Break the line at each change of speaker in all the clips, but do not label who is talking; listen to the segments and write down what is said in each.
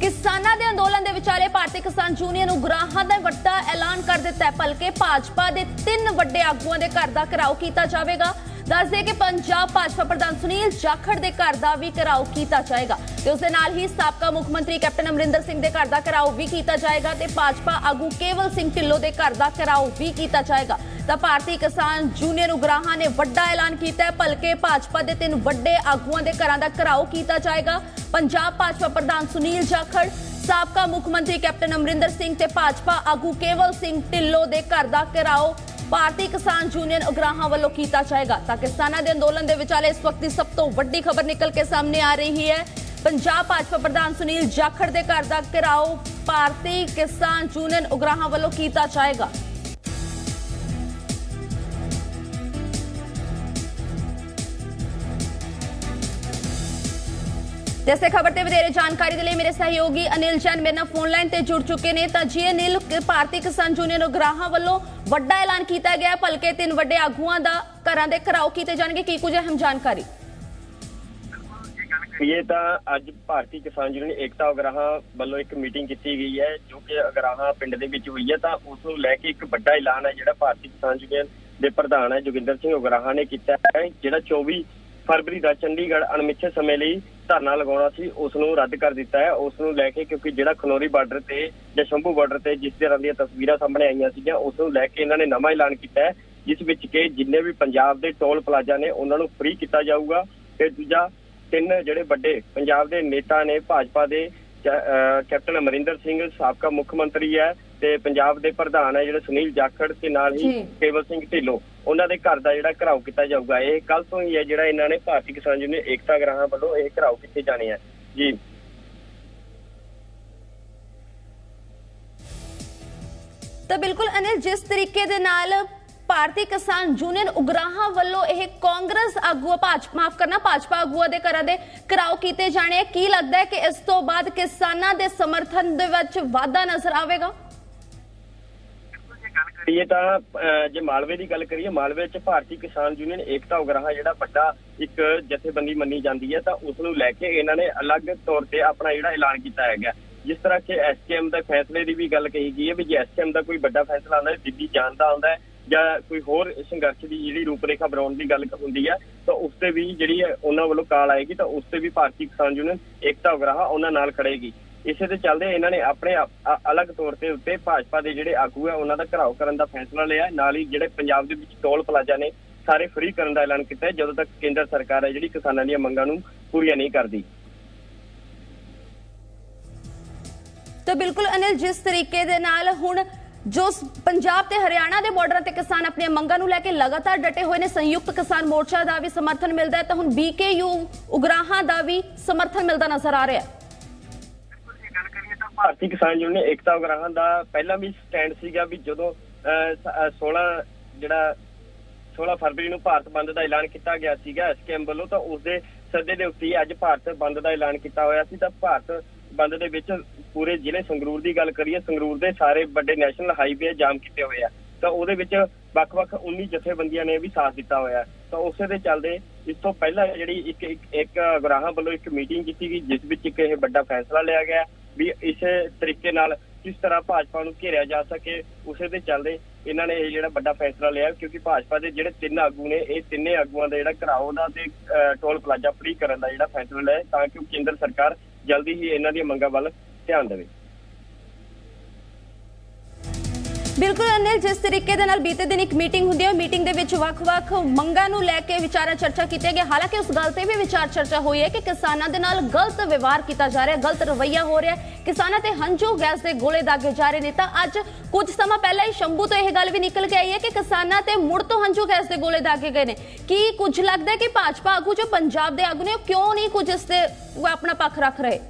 ਕਿਸਾਨਾਂ ਦੇ ਅੰਦੋਲਨ ਦੇ ਵਿਚਾਲੇ ਭਾਰਤੀ ਕਿਸਾਨ ਯੂਨੀਅਨ ਉਗਰਾਹਾਂ ਦਾ ਵੱਡਾ ਐਲਾਨ ਕਰ ਦਿੱਤਾ ਹੈ ਭਲਕੇ ਭਾਜਪਾ ਦੇ ਤਿੰਨ ਵੱਡੇ ਆਗੂਆਂ ਦੇ ਘਰ ਦਾ ਘਰਾਓ ਕੀਤਾ ਜਾਵੇਗਾ। ਦੱਸਦੇ ਕਿ ਪੰਜਾਬ ਭਾਜਪਾ ਪ੍ਰਧਾਨ ਸੁਨੀਲ ਜਾਖੜ ਦੇ ਘਰ ਦਾ ਵੀ ਘਰਾਓ ਕੀਤਾ ਜਾਏਗਾ ਤੇ ਉਸ ਦੇ ਨਾਲ ਹੀ ਸਾਬਕਾ ਮੁੱਖ ਮੰਤਰੀ ਕੈਪਟਨ ਅਮਰਿੰਦਰ ਸਿੰਘ ਦੇ ਘਰ ਦਾ ਘਰਾਓ ਵੀ ਕੀਤਾ ਜਾਏਗਾ ਤੇ ਭਾਜਪਾ ਆਗੂ ਕੇਵਲ ਸਿੰਘ ਢਿੱਲੋਂ ਦੇ ਘਰ ਦਾ ਘਰਾਓ ਵੀ ਕੀਤਾ ਜਾਏਗਾ। ਤਾਂ ਭਾਰਤੀ ਕਿਸਾਨ ਯੂਨੀਅਨ ਉਗਰਾਹਾਂ ਨੇ ਵੱਡਾ ਐਲਾਨ ਕੀਤਾ ਹੈ ਭਲਕੇ ਭਾਜਪਾ ਦੇ ਤਿੰਨ ਵੱਡੇ ਆਗੂਆਂ ਦੇ ਘਰਾਂ ਦਾ ਘਰਾਓ ਕੀਤਾ ਜਾਏਗਾ। ਪੰਜਾਬ ਭਾਜਪਾ ਪ੍ਰਧਾਨ ਸੁਨੀਲ ਜਾਖੜ ਸਾਬਕਾ ਮੁੱਖ ਮੰਤਰੀ ਕੈਪਟਨ ਅਮਰਿੰਦਰ ਸਿੰਘ ਤੇ ਭਾਜਪਾ ਆਗੂ ਕੇਵਲ ਸਿੰਘ ਢਿੱਲੋਂ ਦੇ ਘਰ ਦਾ ਘਿਰਾਓ ਭਾਰਤੀ ਕਿਸਾਨ ਯੂਨੀਅਨ ਉਗਰਾਹਾਂ ਵੱਲੋਂ ਕੀਤਾ ਜਾਏਗਾ ਤਾਂ ਕਿਸਾਨਾਂ ਦੇ ਅੰਦੋਲਨ ਦੇ ਵਿਚਾਲੇ ਇਸ ਵਕਤ ਦੀ ਸਭ ਤੋਂ ਵੱਡੀ ਖਬਰ ਨਿਕਲ ਕੇ ਸਾਹਮਣੇ ਆ ਰਹੀ ਹੈ। ਪੰਜਾਬ ਭਾਜਪਾ ਪ੍ਰਧਾਨ ਸੁਨੀਲ ਜਾਖੜ ਦੇ ਘਰ ਦਾ ਘਿਰਾਓ ਭਾਰਤੀ ਕਿਸਾਨ ਯੂਨੀਅਨ ਉਗਰਾਹਾਂ ਵੱਲੋਂ ਕੀਤਾ ਜਾਏਗਾ। ਜਿਸ ਤੇ ਖਬਰ ਤੇ ਵਧੇਰੇ ਜਾਣਕਾਰੀ ਦੇ ਲਈ ਮੇਰੇ ਸਹਿਯੋਗੀ ਅਨਿਲ ਜੈਨ ਮੇਰੇ ਨਾਲ ਫੋਨ ਲਾਈਨ ਤੇ ਜੁੜ ਚੁੱਕੇ ਨੇ। ਤਾਂ ਜੀ ਅਨਿਲ, ਭਾਰਤੀ ਕਿਸਾਨ ਯੂਨੀਅਨ ਉਗਰਾਹਾਂ ਵੱਲੋਂ ਵੱਡਾ ਐਲਾਨ ਕੀਤਾ ਗਿਆ। ਭਲਕੇ ਤਿੰਨ ਵੱਡੇ ਆਗੂਆਂ ਦਾ ਘਰਾਂ ਦੇ ਘਰਾਓ ਕੀਤੇ ਜਾਣਗੇ। ਕੀ ਕੁਝ ਅਹਿਮ ਜਾਣਕਾਰੀ?
ਇਹ ਤਾਂ ਅੱਜ ਭਾਰਤੀ ਕਿਸਾਨ ਯੂਨੀਅਨ ਏਕਤਾ ਉਗਰਾਹਾਂ ਵੱਲੋਂ ਇੱਕ ਮੀਟਿੰਗ ਕੀਤੀ ਗਈ ਹੈ, ਜੋ ਕਿ ਉਗਰਾਹਾਂ ਪਿੰਡ ਦੇ ਵਿੱਚ ਹੋਈ ਹੈ। ਤਾਂ ਉਸ ਨੂੰ ਲੈ ਕੇ ਇੱਕ ਵੱਡਾ ਐਲਾਨ ਹੈ, ਜਿਹੜਾ ਭਾਰਤੀ ਕਿਸਾਨ ਯੂਨੀਅਨ ਦੇ ਪ੍ਰਧਾਨ ਹੈ, ਜੋਗਿੰਦਰ ਸਿੰਘ ਉਗਰਾਹਾਂ ਨੇ ਕੀਤਾ ਹੈ, ਜਿਹੜਾ 24 ਫਰਵਰੀ ਦਾ ਚੰਡੀਗੜ੍ਹ ਅਣਮਿੱਥੇ ਸਮੇਂ ਲਈ ਧਰਨਾ ਲਗਾਉਣਾ ਸੀ, ਉਸ ਨੂੰ ਰੱਦ ਕਰ ਦਿੱਤਾ ਹੈ। ਉਸ ਨੂੰ ਲੈ ਕੇ ਕਿਉਂਕਿ ਜਿਹੜਾ ਖਨੌਰੀ ਬਾਰਡਰ ਤੇ ਜਾਂ ਸ਼ੰਭੂ ਬਾਰਡਰ ਤੇ ਜਿਸ ਤਰ੍ਹਾਂ ਦੀਆਂ ਤਸਵੀਰਾਂ ਸਾਹਮਣੇ ਆਈਆਂ ਸੀਗੀਆਂ, ਉਸ ਨੂੰ ਲੈ ਕੇ ਇਹਨਾਂ ਨੇ ਨਵਾਂ ਐਲਾਨ ਕੀਤਾ ਹੈ, ਜਿਸ ਵਿੱਚ ਕਿ ਜਿੰਨੇ ਵੀ ਪੰਜਾਬ ਦੇ ਟੋਲ ਪਲਾਜ਼ਾ ਨੇ, ਉਹਨਾਂ ਨੂੰ ਫ੍ਰੀ ਕੀਤਾ ਜਾਊਗਾ। ਤੇ ਦੂਜਾ, ਤਿੰਨ ਜਿਹੜੇ ਵੱਡੇ ਪੰਜਾਬ ਦੇ ਨੇਤਾ ਨੇ, ਭਾਜਪਾ ਦੇ ਕੈਪਟਨ ਅਮਰਿੰਦਰ ਸਿੰਘ, ਸਾਬਕਾ ਮੁੱਖ ਮੰਤਰੀ ਹੈ ਤੇ ਪੰਜਾਬ ਦੇ ਪ੍ਰਧਾਨ ਹੈ ਜਿਹੜੇ ਸੁਨੀਲ ਜਾਖੜ ਤੇ ਨਾਲ ਹੀ। ਕੇਵਲ ਸਿੰਘ ਢਿੱਲੋਂ ਉਹਨਾਂ ਦੇ ਘਰ ਦਾ ਜਿਹੜਾ ਘਰਾਓ ਕੀਤਾ ਜਾਊਗਾ ਇਹ ਕੱਲ ਤੋਂ ਹੀ ਹੈ ਜਿਹੜਾ ਇਹਨਾਂ ਨੇ ਭਾਰਤੀ ਕਿਸਾਨ ਯੂਨੀਅਨ ਏਕਤਾ ਗ੍ਰਾਹਾਂ ਵੱਲੋਂ ਇਹ ਘਰਾਓ ਕੀਤੇ ਜਾਣੇ ਆ ਜੀ
ਤਾਂ ਬਿਲਕੁਲ ਅਨਿਲ ਜਿਸ ਤਰੀਕੇ ਦੇ ਨਾਲ ਭਾਰਤੀ ਕਿਸਾਨ ਯੂਨੀਅਨ ਉਗਰਾਹਾਂ ਵੱਲੋਂ ਇਹ ਕਾਂਗਰਸ ਆਗੂ ਭਾਜਪਾ ਮਾਫ ਕਰਨਾ ਭਾਜਪਾ ਆਗੂਆਂ ਦੇ ਘਰਾਂ ਦੇ ਘਰਾਓ ਕੀਤੇ ਜਾਣੇ। ਕੀ ਲੱਗਦਾ ਹੈ ਕਿ ਇਸ ਤੋਂ ਬਾਅਦ ਕਿਸਾਨਾਂ ਦੇ ਸਮਰਥਨ ਦੇ ਵਿੱਚ ਵਾਧਾ ਨਜ਼ਰ ਆਵੇਗਾ
ਇਹ ਤਾਂ ਜੇ ਮਾਲਵੇ ਦੀ ਗੱਲ ਕਰੀਏ, ਮਾਲਵੇ ਚ ਭਾਰਤੀ ਕਿਸਾਨ ਯੂਨੀਅਨ ਏਕਤਾ ਉਗਰਾਹਾਂ ਜਿਹੜਾ ਵੱਡਾ ਇੱਕ ਜਥੇਬੰਦੀ ਮੰਨੀ ਜਾਂਦੀ ਹੈ, ਤਾਂ ਉਸ ਨੂੰ ਲੈ ਕੇ ਇਹਨਾਂ ਨੇ ਅਲੱਗ ਤੌਰ ਤੇ ਆਪਣਾ ਜਿਹੜਾ ਐਲਾਨ ਕੀਤਾ ਹੈਗਾ। ਜਿਸ ਤਰ੍ਹਾਂ ਕਿ ਐਸਕੇਐਮ ਦੇ ਫੈਸਲੇ ਦੀ ਵੀ ਗੱਲ ਕਹੀ ਗਈ ਹੈ ਵੀ ਜੇ ਐਸਕੇਐਮ ਦਾ ਕੋਈ ਵੱਡਾ ਫੈਸਲਾ ਆਉਂਦਾ ਹੈ, ਦਿੱਲੀ ਜਾਣ ਦਾ ਆਉਂਦਾ ਹੈ, ਜਾਂ ਕੋਈ ਹੋਰ ਸੰਘਰਸ਼ ਦੀ ਜਿਹੜੀ ਰੂਪਰੇਖਾ ਬਣਾਉਣ ਦੀ ਗੱਲ ਹੁੰਦੀ ਹੈ, ਤਾਂ ਉਸ ਤੇ ਵੀ ਜਿਹੜੀ ਉਹਨਾਂ ਵੱਲੋਂ ਕਾਲ ਆਏਗੀ, ਤਾਂ ਉਸ ਤੇ ਵੀ ਭਾਰਤੀ ਕਿਸਾਨ ਯੂਨੀਅਨ ਏਕਤਾ ਉਗਰਾਹਾਂ ਉਹਨਾਂ ਨਾਲ ਖੜੇਗੀ। ਇਸੇ ਦੇ ਚੱਲਦੇ ਇਹਨਾਂ ਨੇ ਆਪਣੇ ਅਲੱਗ ਤੌਰ ਤੇ ਉੱਤੇ ਭਾਜਪਾ ਦੇ ਜਿਹੜੇ ਆਗੂ ਹੈ ਉਹਨਾਂ ਦਾ ਘਰਾਓ ਕਰਨ ਦਾ ਫੈਸਲਾ ਲਿਆ। ਨਾਲ ਹੀ ਜਿਹੜੇ ਪੰਜਾਬ ਦੇ ਵਿੱਚ ਟੋਲ ਪਲਾਜ਼ਾ ਨੇ, ਸਾਰੇ ਫ੍ਰੀ ਕਰਨ ਦਾ ਐਲਾਨ ਕੀਤਾ ਜਦੋਂ ਤੱਕ ਕੇਂਦਰ ਸਰਕਾਰ ਹੈ ਜਿਹੜੀ ਕਿਸਾਨਾਂ ਦੀਆਂ ਮੰਗਾਂ ਨੂੰ ਪੂਰੀਆਂ ਨਹੀਂ ਕਰਦੀ।
ਤਾਂ ਬਿਲਕੁਲ ਅਨਿਲ, ਜਿਸ ਤਰੀਕੇ ਦੇ ਨਾਲ ਹੁਣ ਜੋ ਪੰਜਾਬ ਤੇ ਹਰਿਆਣਾ ਦੇ ਬਾਰਡਰ ਤੇ ਕਿਸਾਨ ਆਪਣੀਆਂ ਮੰਗਾਂ ਨੂੰ ਲੈ ਕੇ ਲਗਾਤਾਰ ਡਟੇ ਹੋਏ ਨੇ, ਸੰਯੁਕਤ ਕਿਸਾਨ ਮੋਰਚਾ ਦਾ ਵੀ ਸਮਰਥਨ ਮਿਲਦਾ ਹੈ, ਤਾਂ ਹੁਣ ਬੀਕੇਯੂ ਉਗਰਾਹਾਂ ਦਾ ਵੀ ਸਮਰਥਨ ਮਿਲਦਾ ਨਜ਼ਰ ਆ ਰਿਹਾ ਹੈ।
ਭਾਰਤੀ ਕਿਸਾਨ ਯੂਨੀਅਨ ਏਕਤਾ ਉਗਰਾਹਾਂ ਦਾ ਪਹਿਲਾਂ ਵੀ ਸਟੈਂਡ ਸੀਗਾ ਵੀ ਜਦੋਂ ਅਹ, ਸ- 16 ਜਿਹੜਾ 16 ਫਰਵਰੀ ਨੂੰ ਭਾਰਤ ਬੰਦ ਦਾ ਐਲਾਨ ਕੀਤਾ ਗਿਆ ਸੀਗਾ ਐਸਕੇਐਮ ਵੱਲੋਂ ਤਾਂ ਉਸ ਦੇ ਸੱਦੇ ਦੇ ਉੱਤੇ ਅੱਜ ਭਾਰਤ ਬੰਦ ਦਾ ਐਲਾਨ ਕੀਤਾ ਹੋਇਆ ਸੀ। ਤਾਂ ਭਾਰਤ ਬੰਦ ਦੇ ਵਿੱਚ ਪੂਰੇ ਜ਼ਿਲ੍ਹੇ ਸੰਗਰੂਰ ਦੀ ਗੱਲ ਕਰੀਏ ਸੰਗਰੂਰ ਦੇ ਸਾਰੇ ਵੱਡੇ ਨੈਸ਼ਨਲ ਹਾਈਵੇ ਜਾਮ ਕੀਤੇ ਹੋਏ ਆ। ਤਾਂ ਉਹਦੇ ਵਿੱਚ ਵੱਖ-ਵੱਖ 19 ਜਥੇਬੰਦੀਆਂ ਨੇ ਵੀ ਸਾਥ ਦਿੱਤਾ ਹੋਇਆ। ਤਾਂ ਉਸੇ ਦੇ ਚੱਲਦੇ ਇਸ ਤੋਂ ਪਹਿਲਾਂ ਜਿਹੜੀ ਇੱਕ ਇੱਕ ਇੱਕ ਗਰਾਹਾਂ ਵੱਲੋਂ ਇੱਕ ਮੀਟਿੰਗ ਕੀਤੀ ਗਈ ਜਿਸ ਵਿੱਚ ਇੱਕ ਇਹ ਵੱਡਾ ਫੈਸਲਾ ਲਿਆ ਗਿਆ। ਵੀ ਇਸੇ ਤਰੀਕੇ ਨਾਲ ਕਿਸ ਤਰ੍ਹਾਂ ਭਾਜਪਾ ਨੂੰ ਘੇਰਿਆ ਜਾ ਸਕੇ ਉਸੇ ਦੇ ਚੱਲਦੇ ਇਹਨਾਂ ਨੇ ਇਹ ਜਿਹੜਾ ਵੱਡਾ ਫੈਸਲਾ ਲਿਆ ਕਿਉਂਕਿ ਭਾਜਪਾ ਦੇ ਜਿਹੜੇ ਤਿੰਨ ਆਗੂ ਨੇ ਇਹ ਤਿੰਨੇ ਆਗੂਆਂ ਦਾ ਜਿਹੜਾ ਘਰਾਓ ਦਾ ਤੇ ਅਹ, ਟੋਲ ਪਲਾਜ਼ਾ ਫ੍ਰੀ ਕਰਨ ਦਾ ਜਿਹੜਾ ਫੈਸਲਾ ਲਿਆ ਤਾਂ ਕਿ ਕੇਂਦਰ ਸਰਕਾਰ ਜਲਦੀ ਹੀ ਇਹਨਾਂ ਦੀਆਂ ਮੰਗਾਂ ਵੱਲ ਧਿਆਨ ਦੇਵੇ।
ਬਿਲਕੁਲ ਅਨਿਲ, ਜਿਸ ਤਰੀਕੇ ਦੇ ਨਾਲ ਬੀਤੇ ਦਿਨ ਇੱਕ ਮੀਟਿੰਗ ਹੁੰਦੀ ਹੈ ਮੀਟਿੰਗ ਦੇ ਵਿੱਚ ਵੱਖ-ਵੱਖ ਮੰਗਾਂ ਨੂੰ ਲੈ ਕੇ ਵਿਚਾਰਾ ਚਰਚਾ ਕੀਤੀ ਗਈ ਹਾਲਾਂਕਿ ਉਸ ਗੱਲ ਤੇ ਵੀ ਵਿਚਾਰ ਚਰਚਾ ਹੋਈ ਹੈ ਕਿ ਕਿਸਾਨਾਂ ਦੇ ਨਾਲ ਗਲਤ ਵਿਵਹਾਰ ਕੀਤਾ ਜਾ ਰਿਹਾ, ਗਲਤ ਰਵੱਈਆ ਹੋ ਰਿਹਾ ਕਿਸਾਨਾਂ ਤੇ ਹੰਝੂ ਗੈਸ ਦੇ ਗੋਲੇ ਦਾਗੇ ਜਾ ਰਹੇ ਨੇ। ਤਾਂ ਅੱਜ ਕੁਝ ਸਮਾਂ ਪਹਿਲਾਂ ਹੀ ਸ਼ੰਭੂ ਤੋਂ ਇਹ ਗੱਲ ਵੀ ਨਿਕਲ ਕੇ ਆਈ ਹੈ ਕਿ ਕਿਸਾਨਾਂ ਤੇ ਮੁੜ ਤੋਂ ਹੰਝੂ ਗੈਸ ਦੇ ਗੋਲੇ ਦਾਗੇ ਗਏ ਨੇ। ਕੀ ਕੁਝ ਲੱਗਦਾ ਕਿ ਭਾਜਪਾ ਆਗੂ ਜੋ ਪੰਜਾਬ ਦੇ ਆਗੂ ਨੇ, ਉਹ ਕਿਉਂ ਨਹੀਂ ਕੁਝ ਇਸ ਤੇ ਆਪਣਾ ਪੱਖ ਰੱਖ ਰਹੇ?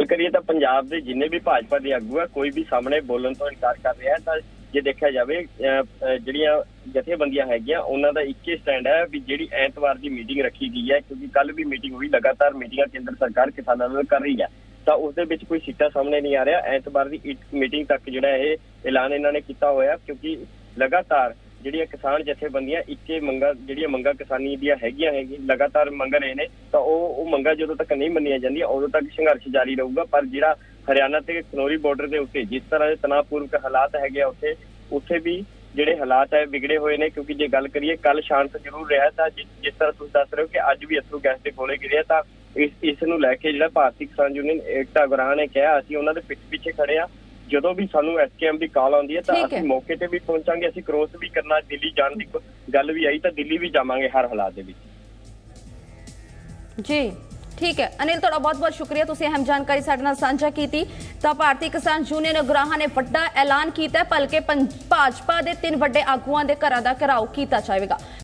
ਗੱਲ ਕਰੀਏ ਤਾਂ ਪੰਜਾਬ ਦੇ ਜਿੰਨੇ ਵੀ ਭਾਜਪਾ ਦੇ ਆਗੂ ਆ, ਕੋਈ ਵੀ ਸਾਹਮਣੇ ਬੋਲਣ ਤੋਂ ਇਨਕਾਰ ਕਰ ਰਿਹਾ ਹੈ, ਤਾਂ ਜੇ ਦੇਖਿਆ ਜਾਵੇ ਜਿਹੜੀਆਂ ਜਥੇਬੰਦੀਆਂ ਹੈਗੀਆਂ, ਉਹਨਾਂ ਦਾ ਇੱਕੇ ਸਟੈਂਡ ਹੈ ਵੀ ਜਿਹੜੀ ਐਤਵਾਰ ਦੀ ਮੀਟਿੰਗ ਰੱਖੀ ਗਈ ਹੈ, ਕਿਉਂਕਿ ਕੱਲ ਵੀ ਮੀਟਿੰਗ ਹੋਈ, ਲਗਾਤਾਰ ਮੀਟਿੰਗਾਂ ਕੇਂਦਰ ਸਰਕਾਰ ਕਿਸਾਨਾਂ ਨਾਲ ਕਰ ਰਹੀ ਹੈ। ਤਾਂ ਉਸ ਦੇ ਵਿੱਚ ਕੋਈ ਸਿੱਟਾ ਸਾਹਮਣੇ ਨਹੀਂ ਆ ਰਿਹਾ। ਐਤਵਾਰ ਦੀ ਇੱਕ ਮੀਟਿੰਗ ਤੱਕ ਜਿਹੜਾ ਇਹ ਐਲਾਨ ਇਹਨਾਂ ਨੇ ਕੀਤਾ ਹੋਇਆ, ਕਿਉਂਕਿ ਲਗਾਤਾਰ ਜਿਹੜੀਆਂ ਕਿਸਾਨ ਜਥੇਬੰਦੀਆਂ, ਇੱਕੇ ਮੰਗਾ, ਜਿਹੜੀਆਂ ਮੰਗਾ ਕਿਸਾਨੀ ਦੀਆਂ ਹੈਗੀਆਂ ਹੈਗੀਆਂ ਲਗਾਤਾਰ ਮੰਗ ਰਹੇ ਨੇ, ਤਾਂ ਉਹ ਉਹ ਮੰਗਾ ਜਦੋਂ ਤੱਕ ਨਹੀਂ ਮੰਨੀਆਂ ਜਾਂਦੀਆਂ, ਉਦੋਂ ਤੱਕ ਸੰਘਰਸ਼ ਜਾਰੀ ਰਹੂਗਾ। ਪਰ ਜਿਹੜਾ ਹਰਿਆਣਾ ਤੇ ਖਨੌਰੀ ਬਾਰਡਰ ਦੇ ਉੱਤੇ ਜਿਸ ਤਰ੍ਹਾਂ ਦੇ ਤਣਾਅਪੂਰਵਕ ਹਾਲਾਤ ਹੈਗੇ ਆ ਉੱਥੇ ਉੱਥੇ ਵੀ ਜਿਹੜੇ ਹਾਲਾਤ ਹੈ, ਵਿਗੜੇ ਹੋਏ ਨੇ। ਕਿਉਂਕਿ ਜੇ ਗੱਲ ਕਰੀਏ ਕੱਲ ਸ਼ਾਂਤ ਜ਼ਰੂਰ ਰਿਹਾ ਤਾਂ ਜਿ- ਜਿਸ ਤਰ੍ਹਾਂ ਤੁਸੀਂ ਦੱਸ ਰਹੇ ਹੋ ਕਿ ਅੱਜ ਵੀ ਅਥਰੂ ਗੈਸ ਦੇ ਗੋਲੇ ਗਿਰੇ ਆ, ਤਾਂ ਇਸ ਇਸ ਨੂੰ ਲੈ ਕੇ ਜਿਹੜਾ ਭਾਰਤੀ ਕਿਸਾਨ ਯੂਨੀਅਨ ਏਕਤਾ ਗੁਰਾਂ ਨੇ ਕਿਹਾ, ਅਸੀਂ ਉਹਨਾਂ ਦੇ ਪਿੱਛੇ ਪਿੱਛੇ ਖੜੇ ਆ ਜਦੋਂ ਵੀ ਸਾਨੂੰ ਐਸਕੇਐਮ ਦੀ ਕਾਲ ਆਉਂਦੀ ਹੈ ਤਾਂ। ਅਸੀਂ ਮੌਕੇ ਤੇ ਵੀ ਪਹੁੰਚਾਂਗੇ ਅਸੀਂ ਕ੍ਰੋਸ ਵੀ ਕਰਨਾ ਦਿੱਲੀ ਜਾਣ ਦੀ ਗੱਲ ਵੀ ਆਈ ਤਾਂ ਦਿੱਲੀ ਵੀ ਜਾਵਾਂਗੇ ਹਰ ਹਾਲਾਤ ਦੇ ਵਿੱਚ।
ਜੀ ਠੀਕ ਹੈ। ਅਨਿਲ ਤੁਹਾਡਾ ਬਹੁਤ ਬਹੁਤ ਸ਼ੁਕਰੀਆ। ਤੁਸੀਂ ਅਹਿਮ ਜਾਣਕਾਰੀ ਸਾਡੇ ਨਾਲ ਸਾਂਝਾ ਕੀਤੀ। ਤਾਂ ਭਾਰਤੀ ਕਿਸਾਨ ਯੂਨੀਅਨ ਉਗਰਾਹਾਂ ਨੇ ਵੱਡਾ ਐਲਾਨ ਕੀਤਾ ਹੈ ਭਲਕੇ ਭਾਜਪਾ ਦੇ ਤਿੰਨ ਵੱਡੇ ਆਗੂਆਂ ਦੇ ਘਰਾਂ ਦਾ ਘਿਰਾਓ ਕੀਤਾ ਜਾਵੇਗਾ।